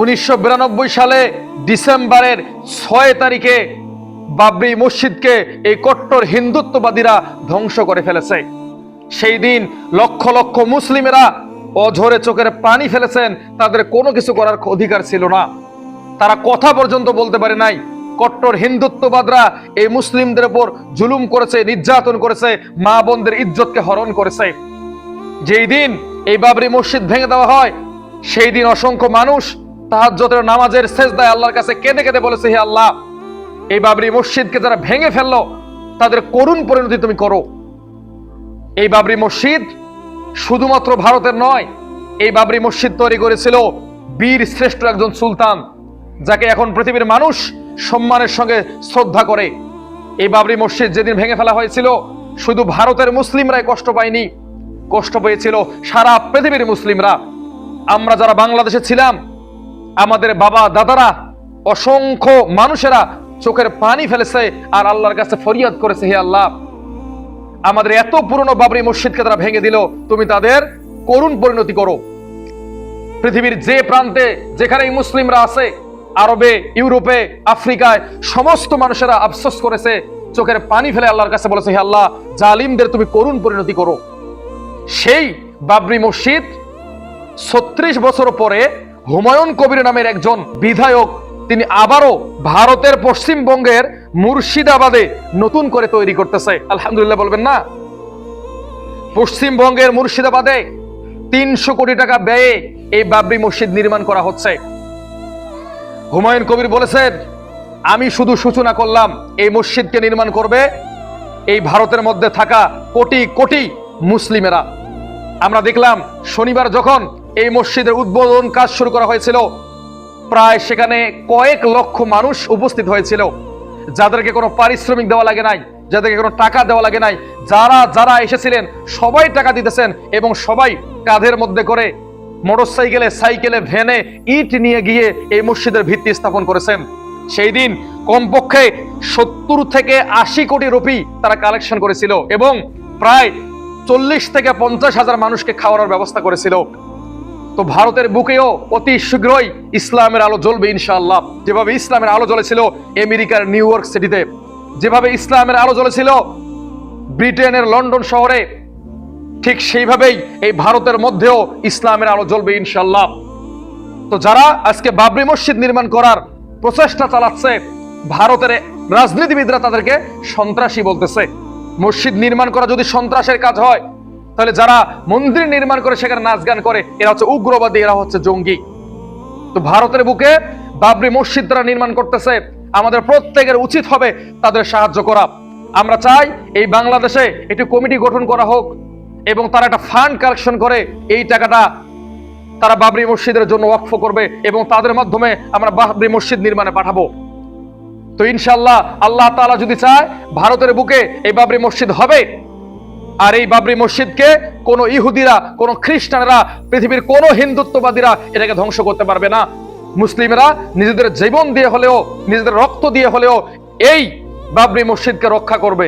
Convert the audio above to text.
উনিশশো বিরানব্বই সালে ডিসেম্বরের ছয় তারিখে বাবরি মসজিদকে এই কট্টর হিন্দুত্ববাদীরা ধ্বংস করে ফেলেছে। সেই দিন লক্ষ লক্ষ মুসলিমেরা অঝরে চোখের পানি ফেলেছেন, তাদের কোনো কিছু করার অধিকার ছিল না। তারা কথা পর্যন্ত বলতে পারে নাই, কট্টর হিন্দুত্ববাদরা এই মুসলিমদের উপর জুলুম করেছে, নির্যাতন করেছে, মা বোনদের ইজ্জতকে হরণ করেছে। যেই দিন এই বাবরি মসজিদ ভেঙে দেওয়া হয়, সেই দিন অসংখ্য মানুষ তাহাজ্জতের নামাজের সেজদায় আল্লাহর কাছে কেঁদে কেঁদে বলেছে, হে আল্লাহ, এই বাবরি মসজিদকে যারা ভেঙে ফেলল, তাদের করুণ পরিণতি তুমি করো। এই বাবরি মসজিদ শুধুমাত্র ভারতের নয়, এই বাবরি মসজিদ তৈরি করেছিল বীর শ্রেষ্ঠ একজন সুলতান, যাকে এখন পৃথিবীর মানুষ সম্মানের সঙ্গে শ্রদ্ধা করে। এই বাবরি মসজিদ যেদিন ভেঙে ফেলা হয়েছিল, শুধু ভারতের মুসলিমরাই কষ্ট পায়নি, কষ্ট পেয়েছিল সারা পৃথিবীর মুসলিমরা। আমরা যারা বাংলাদেশে ছিলাম আমাদের বাবা, দাদারা, অসংখ্য মানুষেরা চোখের পানি ফেলেছে আর আল্লাহর কাছে ফরিয়াদ করেছে, হে আল্লাহ। আমাদের এত পুরনো বাবরি মসজিদকে তারা ভেঙে দিল, তুমি তাদের করুণ পরিণতি করো। পৃথিবীর যে প্রান্তে যেখানে মুসলিমরা আছে, আরবে, ইউরোপে, আফ্রিকায়, সমস্ত মানুষেরা আফসোস করেছে, চোখের পানি ফেলে আল্লাহর কাছে বলেছে, হে আল্লাহ, জালিমদের তুমি করুণ পরিণতি করো। সেই বাবরি মসজিদ ছত্রিশ বছর পরে হুমায়ুন কবির নামের একজন বিধায়ক, তিনি আবারও ভারতের পশ্চিমবঙ্গের মুর্শিদাবাদে নতুন করে তৈরি করতেছে। আলহামদুলিল্লাহ বলবেন না? পশ্চিমবঙ্গের মুর্শিদাবাদে তিনশো কোটি টাকা ব্যয়ে এই বাবরি মসজিদ নির্মাণ করা হচ্ছে। হুমায়ুন কবির বলেছেন, আমি শুধু সূচনা করলাম, এই মসজিদকে নির্মাণ করবে এই ভারতের মধ্যে থাকা কোটি কোটি মুসলিমেরা। আমরা দেখলাম শনিবার যখন এই মসজিদের উদ্বোধন কাজ শুরু করা হয়েছিল। প্রায় সেখানে কয়েক লক্ষ মানুষ উপস্থিত হয়েছিল। যাদেরকে কোনো পারিশ্রমিক দেওয়া লাগে নাই, যাদেরকে কোনো টাকা দেওয়া লাগে নাই, যারা যারা এসেছিলেন, সবাই টাকা দিতেছেন এবং সবাই কাঁধের মধ্যে করে মোটরসাইকেলে, সাইকেলে, ভ্যানে ইট নিয়ে গিয়ে এই মসজিদের ভিত্তি স্থাপন করেছেন। সেই দিন কমপক্ষে সত্তর থেকে আশি কোটি রুপি তারা কালেকশন করেছিল এবং প্রায় চল্লিশ থেকে পঞ্চাশ হাজার মানুষকে খাওয়ানোর ব্যবস্থা করেছিল। তো ভারতের বুকেও অতি শীঘ্রই ইসলামের আলো জ্বলবে ইনশাআল্লাহ। যেভাবে ইসলামের আলো জ্বলেছিল আমেরিকার নিউ ইয়র্ক সিটিতে, যেভাবে ইসলামের আলো জ্বলেছিল ব্রিটেনের লন্ডন শহরে, ঠিক সেইভাবেই এই ভারতের মধ্যেও ইসলামের আলো জ্বলবে ইনশাআল্লাহ। তো যারা আজকে বাবরি মসজিদ নির্মাণ করার প্রচেষ্টা চালাচ্ছে, ভারতের রাজনীতিবিদরা তাদেরকে সন্ত্রাসী বলতেছে। মসজিদ নির্মাণ করা যদি সন্ত্রাসের কাজ হয় তাহলে যারা মন্দির নির্মাণ করে সেখানে নাচ গান করে, এরা হচ্ছে উগ্রবাদী, এরা হচ্ছে জঙ্গি। তো ভারতের বুকে বাবরি মসজিদ তারা নির্মাণ করতেছে, আমাদের প্রত্যেকের উচিত হবে তাদের সাহায্য করা। আমরা চাই এই বাংলাদেশে একটি কমিটি গঠন করা হোক এবং তারা একটা ফান্ড কালেকশন করে এই টাকাটা তারা বাবরি মসজিদের জন্য ওয়াকফ করবে এবং তাদের মাধ্যমে আমরা বাবরি মসজিদ নির্মাণে পাঠাবো। তো ইনশাল্লাহ আল্লাহ তাআলা যদি চায়, ভারতের বুকে এই বাবরি মসজিদ হবে। আর এই বাবরি মসজিদকে কোন ইহুদিরা, কোন খ্রিস্টানরা, পৃথিবীর কোন হিন্দুত্ববাদীরা এটাকে ধ্বংস করতে পারবে না। মুসলিমরা নিজেদের জীবন দিয়ে হলেও, নিজেদের রক্ত দিয়ে হলেও এই বাবরি মসজিদকে রক্ষা করবে।